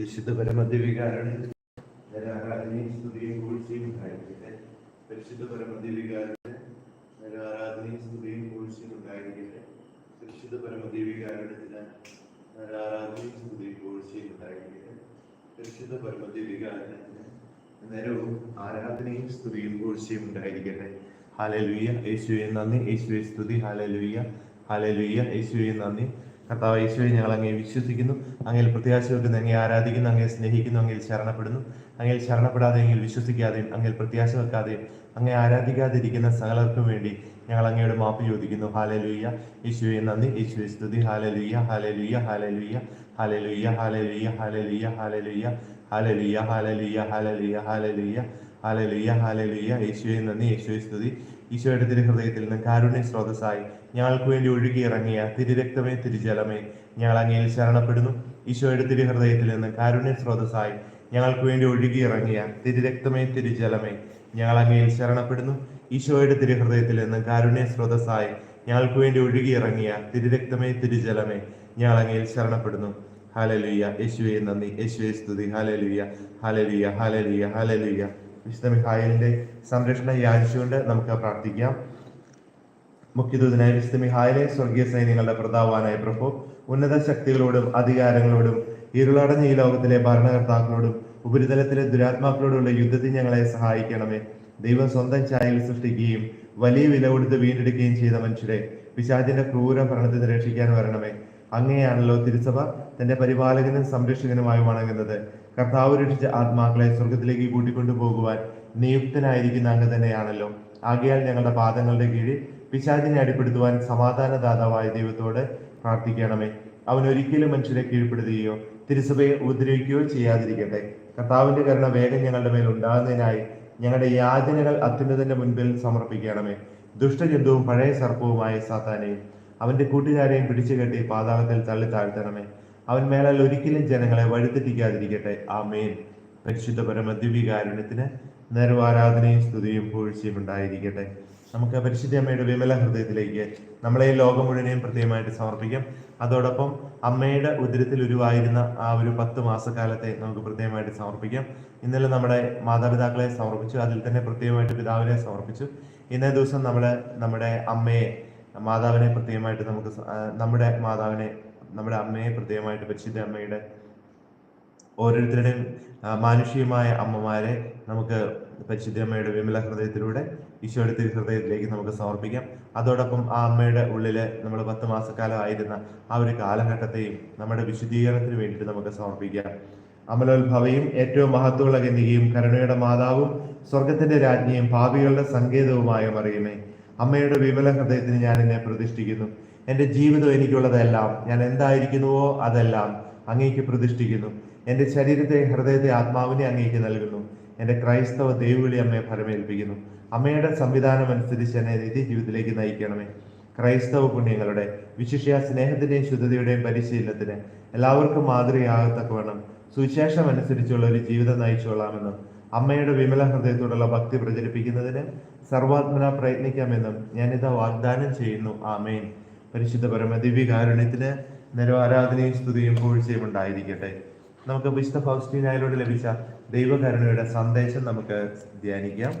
പരിശുദ്ധ പരമദിവികാരുടെ ആരാധനയും സ്തുതിയും കൂഴ്ചയും ഉണ്ടായിരിക്കട്ടെ. പരിശുദ്ധ സ്തുതിയും ഉണ്ടായിരിക്കട്ടെ. പരിശുദ്ധ സ്തുതിയും ഉണ്ടായിരിക്കട്ടെ. പരിശുദ്ധ സ്തുതിയും ഉണ്ടായിരിക്കട്ടെ. ഹാലലുയ്യ യേശുവെ നന്ദി. യേശുവെ സ്തുതി. ഹാലലുയ്യ ഹാലലുയ്യ യേശുവെ നന്ദി. കർത്താവ് യേശുവെ ഞങ്ങൾ അങ്ങേ വിശ്വസിക്കുന്നു അങ്ങയിൽ പ്രത്യാശ വെക്കുന്നു അങ്ങേ ആരാധിക്കുന്നു അങ്ങേ സ്നേഹിക്കുന്നു അങ്ങയിൽ ശരണപ്പെടുന്നു അങ്ങയിൽ ശരണപ്പെടാതെ എങ്കിൽ വിശ്വസിക്കാതെയും അങ്ങയിൽ പ്രത്യാശ വെക്കാതെയും അങ്ങേ ആരാധിക്കാതിരിക്കുന്ന സകലർക്കും വേണ്ടി ഞങ്ങൾ അങ്ങയുടെ മാപ്പ് ചോദിക്കുന്നു ഹാലലുയ്യ യേശുവെ നന്ദി യേശുവെ സ്തുതി ഹാലലുയ്യ ഹാലലുയ്യ ഹാലലുയ്യ ഹാലലുയ്യ ഹാലലുയ്യ ഹാലലുയ്യ ഹാലലുയ്യ ഹാലലുയ്യ ഹാലലുയ്യ ഹാലലുയ്യ ഹാലലുയ്യ ഹാലലുയ്യ ഹാലലുയ്യ യേശുവെ നന്ദി യേശുവെ സ്തുതി ഈശോയുടെ തിരുഹൃദയത്തിൽ നിന്ന് കാരുണ്യ സ്രോതസ്സായി ഞങ്ങൾക്ക് വേണ്ടി ഒഴുകി ഇറങ്ങിയ തിരുരക്തമേ തിരുജലമേ ഞങ്ങൾ അങ്ങയിൽ ശരണപ്പെടുന്നു. ഈശോയുടെ തിരുഹൃദയത്തിൽ നിന്ന് കാരുണ്യ സ്രോതസ്സായി ഞങ്ങൾക്ക് വേണ്ടി ഒഴുകി ഇറങ്ങിയ തിരുരക്തമേ തിരുജലമേ ഞങ്ങൾ അങ്ങയിൽ ശരണപ്പെടുന്നു. ഈശോയുടെ തിരുഹൃദയത്തിൽ നിന്ന് കാരുണ്യ സ്രോതസ്സായി ഞങ്ങൾക്ക് വേണ്ടി ഒഴുകി ഇറങ്ങിയ തിരുരക്തമേ തിരുജലമേ ഞങ്ങൾ അങ്ങയിൽ ശരണപ്പെടുന്നു. ഹാലലുയ്യ യേശുവെ നന്ദി. യേശുവെ സ്തുതി. ഹാലലുയ്യ ഹാലലുയ്യ ഹാലലുയ്യ ഹാലലുയ്യ വിശുദ്ധ മിഹായിലിന്റെ സംരക്ഷണം യാചിച്ചുകൊണ്ട് നമുക്ക് പ്രാർത്ഥിക്കാം. മുഖ്യദൂതനായ വിശുദ്ധ മിഹായിലെ സ്വർഗീയ സൈന്യങ്ങളുടെ പ്രതാവാനായ പ്രഭു ഉന്നത ശക്തികളോടും അധികാരങ്ങളോടും ഇരുളടഞ്ഞ ഈ ലോകത്തിലെ ഭരണകർത്താക്കളോടും ഉപരിതലത്തിലെ ദുരാത്മാക്കളോടുള്ള യുദ്ധത്തിൽ ഞങ്ങളെ സഹായിക്കണമേ. ദൈവം സ്വന്തം ചായയിൽ സൃഷ്ടിക്കുകയും വലിയ വില കൊടുത്ത് വീണ്ടെടുക്കുകയും ചെയ്ത മനുഷ്യരെ പിശാചിന്റെ ക്രൂര ഭരണത്തെ രക്ഷിക്കാൻ വരണമേ. അങ്ങനെയാണല്ലോ തിരുസഭ തന്റെ പരിപാലകനും സംരക്ഷകനുമായി വണങ്ങുന്നത്. കർത്താവ് രക്ഷിച്ച ആത്മാക്കളെ സ്വർഗത്തിലേക്ക് കൂട്ടിക്കൊണ്ടു പോകുവാൻ നിയുക്തനായിരിക്കുന്ന അങ്ങ് തന്നെയാണല്ലോ. ആകയാൽ ഞങ്ങളുടെ പാദങ്ങളുടെ കീഴിൽ പിശാചിനെ അടിപ്പെടുത്തുവാൻ സമാധാനദാതാവായ ദൈവത്തോട് പ്രാർത്ഥിക്കണമേ. അവൻ ഒരിക്കലും മനുഷ്യരെ കീഴ്പ്പെടുത്തുകയോ തിരുസഭയെ ഉപദ്രവിക്കുകയോ ചെയ്യാതിരിക്കട്ടെ. കർത്താവിന്റെ കരുണ വേഗം ഞങ്ങളുടെ മേൽ ഉണ്ടാകുന്നതിനായി ഞങ്ങളുടെ യാചനകൾ അത്യുന്നതന്റെ മുൻപിൽ സമർപ്പിക്കണമേ. ദുഷ്ടജന്തുവും പഴയ സർപ്പവുമായ സാത്താനെയും അവന്റെ കൂട്ടുകാരെയും പിടിച്ചു കെട്ടി പാതാളത്തിൽ തള്ളി താഴ്ത്തണമേ. അവൻ മേലാൽ ഒരിക്കലും ജനങ്ങളെ വഴിതെറ്റിക്കാതിരിക്കട്ടെ. ആമേൻ. പരിശുദ്ധ പരമദ്യവികാരുണ്യത്തിന് നേരവാരാധനയും സ്തുതിയും പൂഴ്ചയും ഉണ്ടായിരിക്കട്ടെ. നമുക്ക് പരിശുദ്ധ അമ്മയുടെ വിമല ഹൃദയത്തിലേക്ക് നമ്മളെ ഈ ലോകം മുഴുവനെയും പ്രത്യേകമായിട്ട് സമർപ്പിക്കാം. അതോടൊപ്പം അമ്മയുടെ ഉദരത്തിൽ ഉരുവായിരുന്ന ആ ഒരു പത്ത് മാസക്കാലത്തെ നമുക്ക് പ്രത്യേകമായിട്ട് സമർപ്പിക്കാം. ഇന്നലെ നമ്മുടെ മാതാപിതാക്കളെ സമർപ്പിച്ചു അതിൽ തന്നെ പ്രത്യേകമായിട്ട് പിതാവിനെ സമർപ്പിച്ചു. ഇന്നേ ദിവസം നമ്മൾ നമ്മുടെ അമ്മയെ മാതാവിനെ പ്രത്യേകമായിട്ട് നമുക്ക് നമ്മുടെ മാതാവിനെ നമ്മുടെ അമ്മയെ പ്രത്യേകമായിട്ട് പരിശുദ്ധ അമ്മയുടെ ഓരോരുത്തരുടെയും മാനുഷികമായ അമ്മമാരെ നമുക്ക് പരിശുദ്ധ അമ്മയുടെ വിമല ഹൃദയത്തിലൂടെ ഈശോയുടെ തിരുഹൃദയത്തിലേക്ക് നമുക്ക് സമർപ്പിക്കാം. അതോടൊപ്പം ആ അമ്മയുടെ ഉള്ളിൽ നമ്മൾ പത്ത് മാസക്കാലമായിരുന്ന ആ ഒരു കാലഘട്ടത്തെയും നമ്മുടെ വിശുദ്ധീകരണത്തിന് വേണ്ടിയിട്ട് നമുക്ക് സമർപ്പിക്കാം. അമലോത്ഭവയും ഏറ്റവും മഹത്വമുള്ള കന്യകയും കരുണയുടെ മാതാവും സ്വർഗത്തിന്റെ രാജ്ഞിയും ഭാവികളുടെ സങ്കേതവുമായ മറിയമേ അമ്മയുടെ വിമല ഹൃദയത്തിന് ഞാൻ എന്നെ പ്രതിഷ്ഠിക്കുന്നു. എന്റെ ജീവിതം എനിക്കുള്ളതെല്ലാം ഞാൻ എന്തായിരിക്കുന്നുവോ അതെല്ലാം അങ്ങേക്ക് പ്രതിഷ്ഠിക്കുന്നു. എന്റെ ശരീരത്തെ ഹൃദയത്തെ ആത്മാവിനെ അങ്ങേക്ക് നൽകുന്നു. എന്റെ ക്രൈസ്തവ ദൈവവിളി അമ്മയെ ഫലമേൽപ്പിക്കുന്നു അമ്മയുടെ സംവിധാനം അനുസരിച്ച് എന്നെ നിത്യജീവിതത്തിലേക്ക് നയിക്കണമേ. ക്രൈസ്തവ പുണ്യങ്ങളുടെ വിശിഷ്യ സ്നേഹത്തിന്റെയും ശുദ്ധതയുടെയും പരിശീലനത്തിന് എല്ലാവർക്കും മാതൃകയാകത്തക്കവണ്ണം സുവിശേഷം അനുസരിച്ചുള്ള ഒരു ജീവിതം നയിച്ചുകൊള്ളാമെന്നും അമ്മയുടെ വിമല ഹൃദയത്തോടുള്ള ഭക്തി പ്രചരിപ്പിക്കുന്നതിന് സർവാത്മന പ്രയത്നിക്കാമെന്നും ഞാനിത് വാഗ്ദാനം ചെയ്യുന്നു. ആമേൻ. പരിശുദ്ധ ദിവ്യകാരുണ്യത്തിന് നിരവാരാധനയും സ്തുതിയും പൂഴ്ചയും ഉണ്ടായിരിക്കട്ടെ. നമുക്ക് വിശുദ്ധ ഫൗസ്റ്റീനായിലൂടെ ലഭിച്ച ദൈവകരുണയുടെ സന്ദേശം നമുക്ക് ധ്യാനിക്കാം.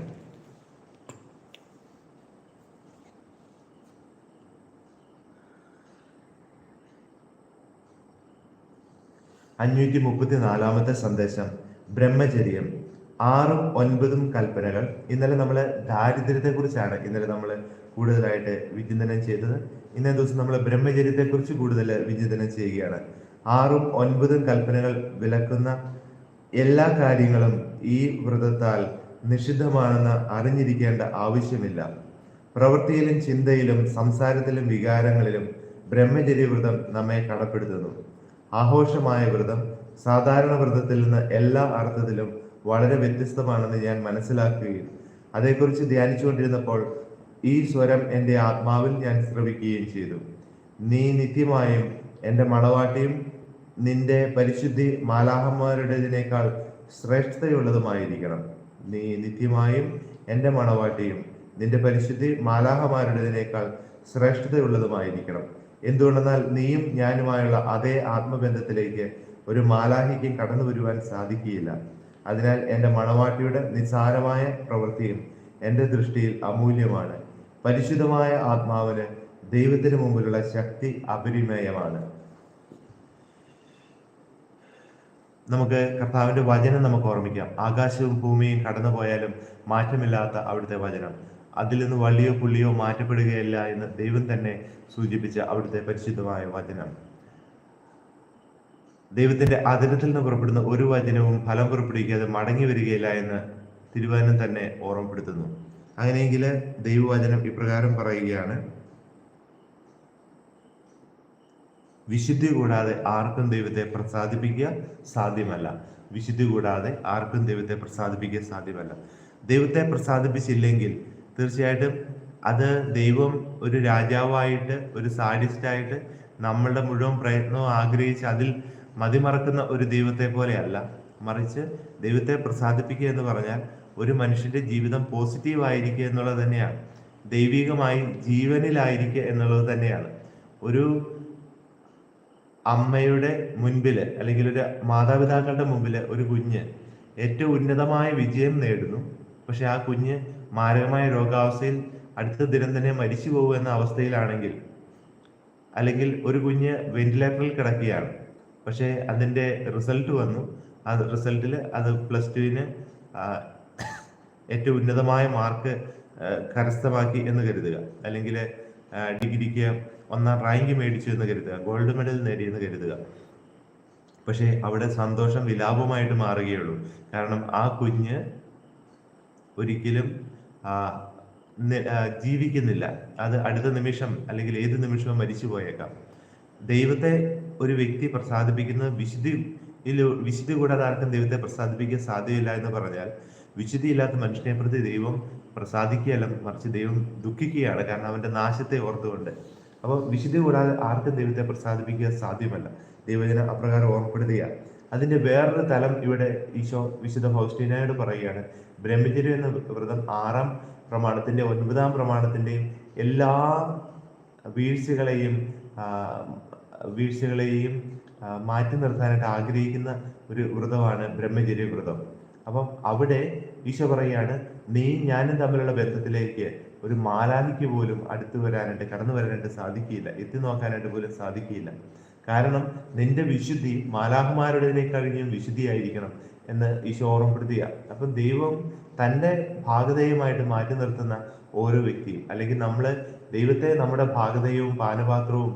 അഞ്ഞൂറ്റി മുപ്പത്തി നാലാമത്തെ സന്ദേശം ബ്രഹ്മചര്യം. ആറും ഒൻപതും കൽപ്പനകൾ. ഇന്നലെ നമ്മൾ ദാരിദ്ര്യത്തെ കുറിച്ചാണ് ഇന്നലെ നമ്മൾ കൂടുതലായിട്ട് വിചിന്തനം ചെയ്തത്. ഇന്നേ ദിവസം നമ്മൾ ബ്രഹ്മചര്യത്തെ കുറിച്ച് കൂടുതൽ വിചിന്തനം ചെയ്യുകയാണ്. ആറും ഒൻപതും കൽപ്പനകൾ വിലക്കുന്ന എല്ലാ കാര്യങ്ങളും ഈ വ്രതത്താൽ നിഷിദ്ധമാണെന്ന് അറിഞ്ഞിരിക്കേണ്ട ആവശ്യമില്ല. പ്രവൃത്തിയിലും ചിന്തയിലും സംസാരത്തിലും വികാരങ്ങളിലും ബ്രഹ്മചര്യ വ്രതം നമ്മെ കടപ്പെടുത്തുന്നു. ആഘോഷമായ വ്രതം സാധാരണ വ്രതത്തിൽ നിന്ന് എല്ലാ അർത്ഥത്തിലും വളരെ വ്യത്യസ്തമാണെന്ന് ഞാൻ മനസ്സിലാക്കുകയും അതേക്കുറിച്ച് ധ്യാനിച്ചുകൊണ്ടിരുന്നപ്പോൾ ഈ സ്വരം എന്റെ ആത്മാവിൽ ഞാൻ ശ്രവിക്കുകയും ചെയ്തു. നീ നിത്യമായും എന്റെ മണവാട്ടിയും നിന്റെ പരിശുദ്ധി മാലാഹന്മാരുടേതിനേക്കാൾ ശ്രേഷ്ഠതയുള്ളതുമായിരിക്കണം. നീ നിത്യമായും എന്റെ മണവാട്ടിയും നിന്റെ പരിശുദ്ധി മാലാഹമാരുടേതിനേക്കാൾ ശ്രേഷ്ഠതയുള്ളതുമായിരിക്കണം. എന്തുകൊണ്ടെന്നാൽ നീയും ഞാനുമായുള്ള അതേ ആത്മബന്ധത്തിലേക്ക് ഒരു മാലാഹിക്കും കടന്നു വരുവാൻ സാധിക്കുകയില്ല. അതിനാൽ എന്റെ മണവാട്ടിയുടെ നിസ്സാരമായ പ്രവൃത്തിയും എന്റെ ദൃഷ്ടിയിൽ അമൂല്യമാണ്. പരിശുദ്ധമായ ആത്മാവിന് ദൈവത്തിന് മുമ്പിലുള്ള ശക്തി അപരിമേയമാണ്. നമുക്ക് കർത്താവിന്റെ വചനം നമുക്ക് ഓർമ്മിക്കാം. ആകാശവും ഭൂമിയും കടന്നു പോയാലും മാറ്റമില്ലാത്ത അവിടുത്തെ വചനം. അതിൽ നിന്ന് വള്ളിയോ പുള്ളിയോ മാറ്റപ്പെടുകയില്ല എന്ന് ദൈവം തന്നെ സൂചിപ്പിച്ച അവിടുത്തെ പരിശുദ്ധമായ വചനം. ദൈവത്തിന്റെ അതിരത്തിൽ നിന്ന് പുറപ്പെടുന്ന ഒരു വചനവും ഫലം പുറപ്പെടുവിക്കാതെ മടങ്ങി വരികയില്ല എന്ന് തിരുവചനം തന്നെ ഓർമ്മപ്പെടുത്തുന്നു. അങ്ങനെയെങ്കിൽ ദൈവവചനം ഇപ്രകാരം പറയുകയാണ്. വിശുദ്ധി കൂടാതെ ആർക്കും ദൈവത്തെ പ്രസാദിപ്പിക്കുക സാധ്യമല്ല. വിശുദ്ധി കൂടാതെ ആർക്കും ദൈവത്തെ പ്രസാദിപ്പിക്കുക സാധ്യമല്ല. ദൈവത്തെ പ്രസാദിപ്പിച്ചില്ലെങ്കിൽ തീർച്ചയായിട്ടും അത് ദൈവം ഒരു രാജാവായിട്ട് ഒരു സാഡിസ്റ്റായിട്ട് നമ്മളുടെ മുഴുവൻ പ്രയത്നവും ആഗ്രഹിച്ച് അതിൽ മതിമറക്കുന്ന ഒരു ദൈവത്തെ പോലെയല്ല. മറിച്ച് ദൈവത്തെ പ്രസാദിപ്പിക്കുക എന്ന് പറഞ്ഞാൽ ഒരു മനുഷ്യന്റെ ജീവിതം പോസിറ്റീവ് ആയിരിക്കുക എന്നുള്ളത് തന്നെയാണ്. ദൈവികമായി ജീവനിലായിരിക്കുക എന്നുള്ളത് തന്നെയാണ്. ഒരു അമ്മയുടെ മുൻപിൽ അല്ലെങ്കിൽ ഒരു മാതാപിതാക്കളുടെ മുമ്പിൽ ഒരു കുഞ്ഞ് ഏറ്റവും ഉന്നതമായ വിജയം നേടുന്നു. പക്ഷെ ആ കുഞ്ഞ് മാരകമായ രോഗാവസ്ഥയിൽ അടുത്ത ദിനം തന്നെ മരിച്ചു പോകും എന്ന അവസ്ഥയിലാണെങ്കിൽ അല്ലെങ്കിൽ ഒരു കുഞ്ഞ് വെന്റിലേറ്ററിൽ കിടക്കുകയാണ്. പക്ഷേ അതിന്റെ റിസൾട്ട് വന്നു. ആ റിസൾട്ടിൽ അത് പ്ലസ് ടുവിന് ഏറ്റവും ഉന്നതമായ മാർക്ക് കരസ്ഥമാക്കി എന്ന് കരുതുക. അല്ലെങ്കിൽ ഡിഗ്രിക്ക് ഒന്നാം റാങ്ക് മേടിച്ചു എന്ന് കരുതുക ഗോൾഡ് മെഡൽ നേടി എന്ന് കരുതുക. പക്ഷേ അവിടെ സന്തോഷം വിലാപമായിട്ട് മാറുകയുള്ളൂ. കാരണം ആ കുഞ്ഞ് ഒരിക്കലും ജീവിക്കുന്നില്ല. അത് അടുത്ത നിമിഷം അല്ലെങ്കിൽ ഏത് നിമിഷവും മരിച്ചു പോയേക്കാം. ദൈവത്തെ ഒരു വ്യക്തി പ്രസാദിപ്പിക്കുന്നത് വിശുദ്ധി വിശുദ്ധി കൂടാതെ ആർക്കും ദൈവത്തെ പ്രസാദിപ്പിക്കാൻ സാധ്യമില്ല എന്ന് പറഞ്ഞാൽ വിശുദ്ധിയില്ലാത്ത മനുഷ്യനെ പ്രതി ദൈവം പ്രസാദിക്കുകയല്ല മറിച്ച് ദൈവം ദുഃഖിക്കുകയാണ്. കാരണം അവന്റെ നാശത്തെ ഓർത്തുകൊണ്ട് അപ്പോൾ വിശുദ്ധി കൂടാതെ ആർക്കും ദൈവത്തെ പ്രസാദിപ്പിക്കുക സാധ്യമല്ല. ദൈവജനം അപ്രകാരം ഓർമ്മപ്പെടുത്തുക അതിന്റെ വേറൊരു തലം ഇവിടെ ഈശോ വിശുദ്ധ ഫൗസ്റ്റീനയോട് പറയുകയാണ്. ബ്രഹ്മചര്യം എന്ന വ്രതം ആറാം പ്രമാണത്തിന്റെ ഒൻപതാം പ്രമാണത്തിന്റെയും എല്ലാ വീഴ്ചകളെയും വീഴ്ചകളെയും മാറ്റി നിർത്താനായിട്ട് ആഗ്രഹിക്കുന്ന ഒരു വ്രതമാണ് ബ്രഹ്മചര്യ വ്രതം. അപ്പം അവിടെ ഈശോ പറയാണ് നീ ഞാനും തമ്മിലുള്ള ബന്ധത്തിലേക്ക് ഒരു മാലാലിക്ക് പോലും അടുത്തു വരാനായിട്ട് കടന്നു വരാനായിട്ട് സാധിക്കില്ല എത്തി നോക്കാനായിട്ട് പോലും സാധിക്കില്ല കാരണം നിന്റെ വിശുദ്ധി മാലാഹുമാരുടേതിനെ കഴിഞ്ഞും വിശുദ്ധിയായിരിക്കണം എന്ന് ഈശോ ഓർമ്മപ്പെടുത്തുക. അപ്പം ദൈവം തന്റെ ഭാഗതയുമായിട്ട് മാറ്റി നിർത്തുന്ന ഓരോ വ്യക്തിയും അല്ലെങ്കിൽ നമ്മൾ ദൈവത്തെ നമ്മുടെ ഭാഗതയും പാനപാത്രവും